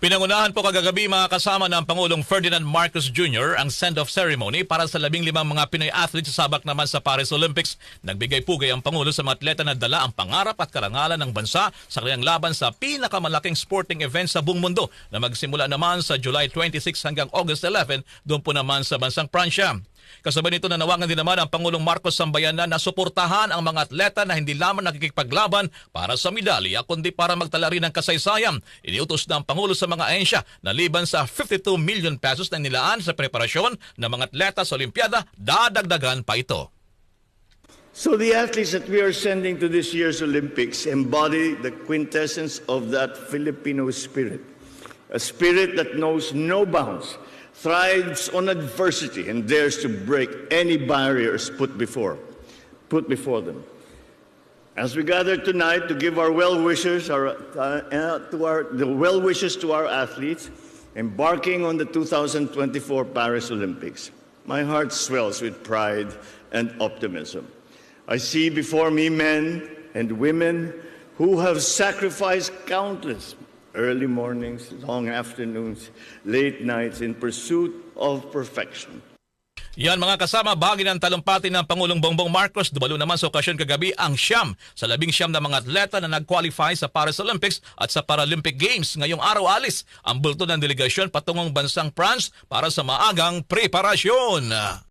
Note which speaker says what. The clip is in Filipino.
Speaker 1: Pinangunahan po kagagabi mga kasama ng Pangulong Ferdinand Marcos Jr. ang send-off ceremony para sa labing limang mga Pinoy athletes sa sabak naman sa Paris Olympics. Nagbigay pugay ang Pangulo sa mga atleta na dala ang pangarap at karangalan ng bansa sa kanilang laban sa pinakamalaking sporting event sa buong mundo na magsimula naman sa July 26 hanggang August 11 doon po naman sa bansang Pransya. Kasabay nito nanawagan din naman ang Pangulong Marcos Sambayanan na suportahan ang mga atleta na hindi lamang nakikipaglaban para sa medalya kundi para magtala rin ng kasaysayan. Iniutos ng Pangulo sa mga ahensya na liban sa 52 million pesos na nilaan sa preparasyon ng mga atleta sa Olimpiada, dadagdagan pa ito.
Speaker 2: So the athletes that we are sending to this year's Olympics embody the quintessence of that Filipino spirit, a spirit that knows no bounds, thrives on adversity, and dares to break any barriers put before, put before them. As we gather tonight to give our well wishes, our, uh, uh, to our the well wishes to our athletes embarking on the 2024 Paris Olympics, my heart swells with pride and optimism. I see before me men and women who have sacrificed countless early mornings, long afternoons, late nights in pursuit of perfection.
Speaker 1: Yan mga kasama, bahagi ng talumpati ng Pangulong Bongbong Marcos, dumalo naman sa okasyon kagabi ang siyam sa labing siyam na mga atleta na nag-qualify sa Paris Olympics at sa Paralympic Games. Ngayong araw alis ang bulto ng delegasyon patungong bansang France para sa maagang preparasyon.